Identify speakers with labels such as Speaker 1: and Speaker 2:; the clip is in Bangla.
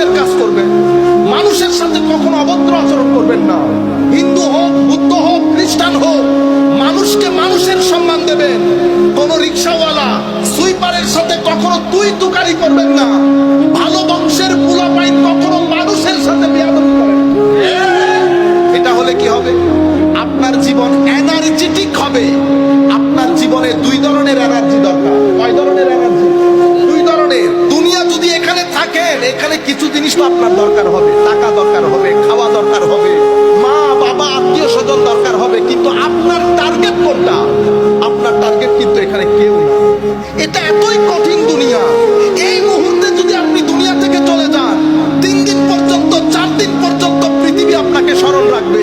Speaker 1: কাজ করবেন। মানুষের সাথে কখনো অভদ্র আচরণ করবেন না। হিন্দু হোক, বুদ্ধ হোক, খ্রিস্টান হোক, মানুষকে মানুষের সম্মান দেবেন। কোন রিক্সাওয়ালা সুইপারের সাথে কখনো তুই তুকারি করবেন না। ভালো বংশের পোলাপাইন কখনো মানুষের সাথে বেয়াদবি করেন এটা হলে কি হবে? আপনার জীবন এনার্জেটিক হবে। আপনার জীবনে দুই ধরনের এনার্জি দেখেন এখানে কিছু জিনিস তো আপনার দরকার হবে, টাকা দরকার হবে, খাওয়া দরকার হবে, মা, বাবা, আত্মীয় স্বজন দরকার হবে, কিন্তু আপনার টার্গেট কোনটা? আপনার টার্গেট কিন্তু এখানে কেউ না। এটা এতই কঠিন দুনিয়া। এই মুহূর্তে যদি আপনি দুনিয়া থেকে চলে যান, তিন দিন পর্যন্ত, চার দিন পর্যন্ত পৃথিবী আপনাকে স্মরণ রাখবে।